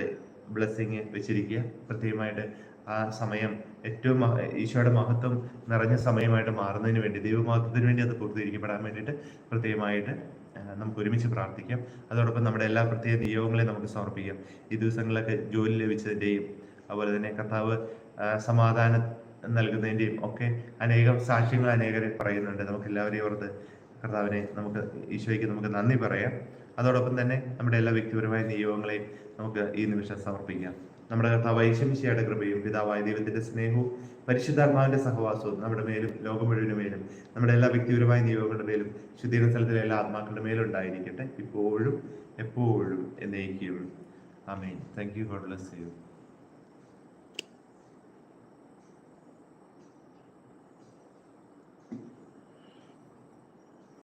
ബ്ലെസ്സിങ് വെച്ചിരിക്കുക. പ്രത്യേകമായിട്ട് ആ സമയം ഏറ്റവും ഈശോയുടെ മഹത്വം നിറഞ്ഞ സമയമായിട്ട് മാറുന്നതിന് വേണ്ടി ദൈവമഹത്വത്തിന് വേണ്ടി അത് പൂർത്തീകരിക്കപ്പെടാൻ വേണ്ടിയിട്ട് പ്രത്യേകമായിട്ട് നമുക്ക് ഒരുമിച്ച് പ്രാർത്ഥിക്കാം. അതോടൊപ്പം നമ്മുടെ എല്ലാ പ്രത്യേക നിയോഗങ്ങളെയും നമുക്ക് സമർപ്പിക്കാം. ഈ ദിവസങ്ങളിലൊക്കെ ജോലി ലഭിച്ചതിന്റെയും അതുപോലെ തന്നെ കർത്താവ് സമാധാനം നൽകുന്നതിന്റെയും ഒക്കെ അനേകം സാക്ഷ്യങ്ങൾ അനേകരെ പറയുന്നുണ്ട്. നമുക്ക് എല്ലാവരെയും ഓർത്ത് കർത്താവിനെ നമുക്ക് ഈശോയ്ക്ക് നമുക്ക് നന്ദി പറയാം. അതോടൊപ്പം തന്നെ നമ്മുടെ എല്ലാ വ്യക്തിപരമായ നിയോഗങ്ങളെയും നമുക്ക് ഈ നിമിഷം സമർപ്പിക്കാം. നമ്മുടെ കർത്താവ് ഐശമിശയുടെ കൃപയും പിതാവായ ദൈവത്തിന്റെ സ്നേഹവും പരിശുദ്ധാത്മാവിന്റെ സഹവാസവും നമ്മുടെ മേലും ലോകം മുഴുവനും മേലും നമ്മുടെ എല്ലാ വ്യക്തിപരമായ നിയോഗങ്ങളുടെ മേലും ശുദ്ധീകരണ സ്ഥലത്തിലെ എല്ലാ ആത്മാക്കളുടെ മേലും ഉണ്ടായിരിക്കട്ടെ. ഇപ്പോഴും എപ്പോഴും എന്നേക്കും amen. Thank you God bless you